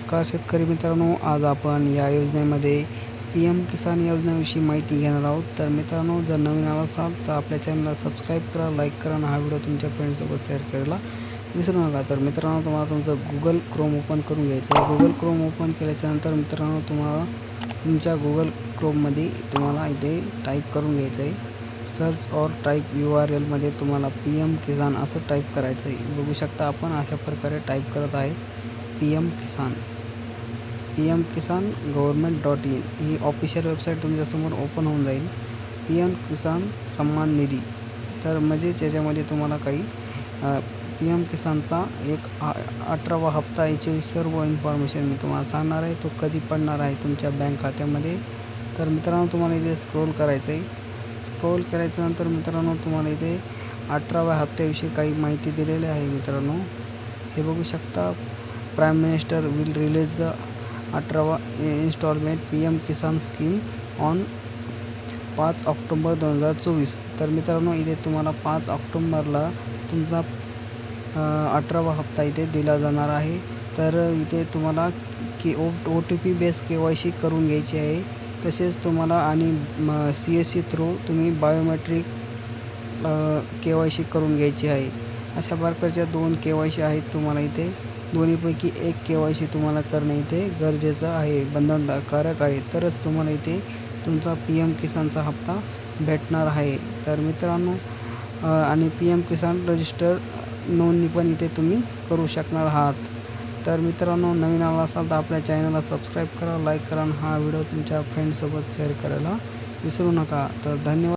नमस्कार शेतकरी मित्रांनो आज आपण या योजनेमध्ये पी एम किसान योजनेविषयी माहिती घेणार आहोत. तर मित्रांनो जर नवीन आला असाल तर आपल्या चॅनलला सबस्क्राईब करा लाईक करा आणि हा व्हिडिओ तुमच्या फ्रेंडसोबत शेअर करायला विसरू नका. तर मित्रांनो तुम्हाला तुमचं गुगल क्रोम ओपन करून घ्यायचं आहे. गुगल क्रोम ओपन केल्याच्यानंतर मित्रांनो तुम्हाला तुमच्या गुगल क्रोममध्ये तुम्हाला इथे टाईप करून घ्यायचं आहे. सर्च और टाईप यू आर एलमध्ये तुम्हाला पी एम किसान असं टाईप करायचं आहे. बघू शकता आपण अशा प्रकारे टाईप करत आहेत P M Kisan. P M Kisan government dot in he official website तुमच्यासमोर ओपन होऊन जाईल. पी एम किसान सन्मान निधी. तर म्हणजेच याच्यामध्ये तुम्हाला काही पी एम किसानचा एक आ अठरावा हप्ता याची सर्व इन्फॉर्मेशन मी तुम्हाला सांगणार आहे. तो कधी पडणार आहे तुमच्या बँक खात्यामध्ये? तर मित्रांनो तुम्हाला इथे स्क्रोल करायचं आहे स्क्रोल करायच्यानंतर मित्रांनो तुम्हाला इथे अठराव्या हप्त्याविषयी काही माहिती दिलेली आहे मित्रांनो. हे बघू शकता. Prime minister will release अठरावा installment P M Kisan scheme on पाच ऑक्टोंबर दोन हजार चोवीस. तर मित्रांनो इथे तुम्हाला पाच ऑक्टोंबरला तुमचा अठरावा हप्ता इथे दिला जाणार आहे. तर इथे तुम्हाला K O O T P base K Y C करून घ्यायची आहे. तसेच तुम्हाला आणि सी एस सी थ्रू तुम्ही बायोमेट्रिक के वाय सी करून घ्यायची आहे. अशा प्रकारच्या दोन के वाय सी आहेत तुम्हाला इथे. दोन्हीपैकी एक के वाय सी तुम्हाला करणे इथे गरजेचं आहे बंधनकारक आहे. तरच तुम्हाला इथे तुमचा पी एम किसानचा हप्ता भेटणार आहे. तर मित्रांनो आणि पी एम किसान रजिस्टर नोंदणी पण इथे तुम्ही करू शकणार आहात. तर मित्रांनो नवीन आला असाल तर आपल्या चॅनलला सबस्क्राईब करा लाईक करा आणि हा व्हिडिओ तुमच्या फ्रेंडसोबत शेअर करायला विसरू नका. तर धन्यवाद.